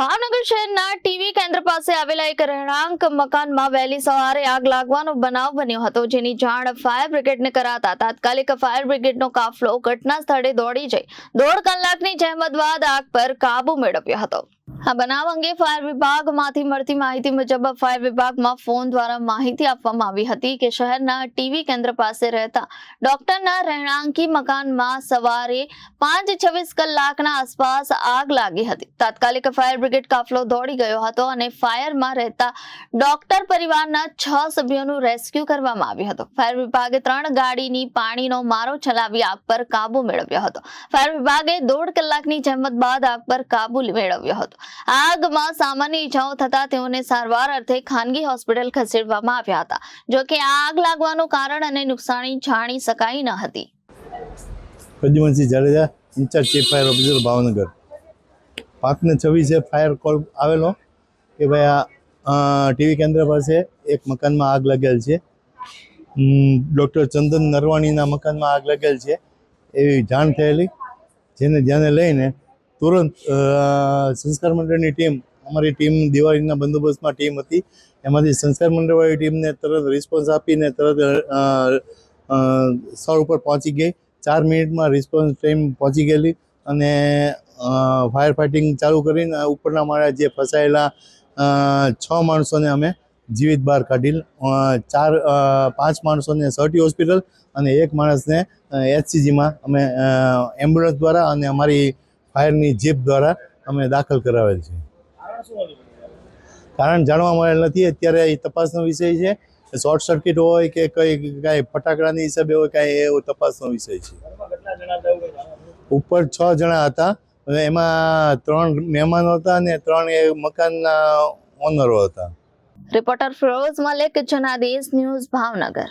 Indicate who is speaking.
Speaker 1: ભાવનગર શહેરના ટીવી કેન્દ્ર પાસે આવેલા એક રહેણાંક મકાનમાં વહેલી સવારે આગ લાગવાનો બનાવ બન્યો હતો, જેની જાણ ફાયર બ્રિગેડને કરાતા તાત્કાલિક ફાયર બ્રિગેડનો કાફલો ઘટના સ્થળે દોડી જઈ દોઢ કલાકની જહેમત બાદ આગ પર કાબુ મેળવ્યો હતો. આ બનાવ અંગે ફાયર વિભાગમાંથી મળતી માહિતી મુજબ ફાયર વિભાગમાં ફોન દ્વારા માહિતી આપવામાં આવી હતી કે શહેરના ટીવી કેન્દ્ર પાસે રહેતા ડોક્ટરના રહેણાંકી મકાનમાં સવારે પાંચ છવ્વીસ કલાકના આસપાસ આગ લાગી હતી. તાત્કાલિક ફાયર બ્રિગેડ કાફલો દોડી ગયો હતો અને ફાયરમાં રહેતા ડોક્ટર પરિવારના છ સભ્યોનું રેસ્ક્યુ કરવામાં આવ્યું હતું. ફાયર વિભાગે ત્રણ ગાડીની પાણીનો મારો ચલાવી આગ પર કાબુ મેળવ્યો હતો. ફાયર વિભાગે દોઢ કલાકની જહેમત બાદ આગ પર કાબુ મેળવ્યો હતો. આગમાં સામાન્ય ઇજાઓ થતા તેઓને સારવાર અર્થે ખાનગી હોસ્પિટલ ખસેડવામાં આવ્યા હતા, જો કે આગ લાગવાનું કારણ અને નુકસાની જાણી શકાઈ ન હતી.
Speaker 2: Pradyumansinh Jadeja, in charge chief fire officer, Bhavnagar. પાંચને છવ્વીસે ફાયર કોલ આવેલો કે ભાઈ આ ટીવી કેન્દ્ર પાસે એક મકાનમાં આગ લાગેલ છે. ડૉક્ટર ચંદન નરવાણીના મકાનમાં આગ લાગેલ છે, એવી જાણ થયેલી, જેને ધ્યાને લઈને તુરંત સંસ્કાર મંડળની ટીમ, અમારી ટીમ દિવાળીના બંદોબસ્તમાં ટીમ હતી. એમાંથી સંસ્કાર મંડળવાળી ટીમને તરત રિસ્પોન્સ આપીને તરત સ્થળ ઉપર પહોંચી ગઈ. ચાર મિનિટમાં રિસ્પોન્સ ટાઈમ પહોંચી ગયેલી અને ફાયર ફાઇટિંગ ચાલુ કરીને ઉપરના માળા જે ફસાયેલા છ માણસોને અમે જીવિત બહાર કાઢી ચાર પાંચ માણસોને સર્ટી હોસ્પિટલ અને એક માણસને એચસીજીમાં અમે એમ્બ્યુલન્સ દ્વારા અને અમારી ફાયરની જીપ દ્વારા અમે દાખલ કરાવેલ છે. કારણ જાણવા મળેલ નથી, અત્યારે એ તપાસનો વિષય છે. શોર્ટ સર્કિટ હોય કે કઈ કાંઈ ફટાકડાની હિસાબે હોય, કાંઈ એવો તપાસનો વિષય છે. ઉપર છ જણા હતા એમાં ત્રણ મહેમાનો હતા અને ત્રણ એ મકાનના ઓનરો હતા.
Speaker 1: Reporter Firoz Malik, Janadesh news, Bhavnagar.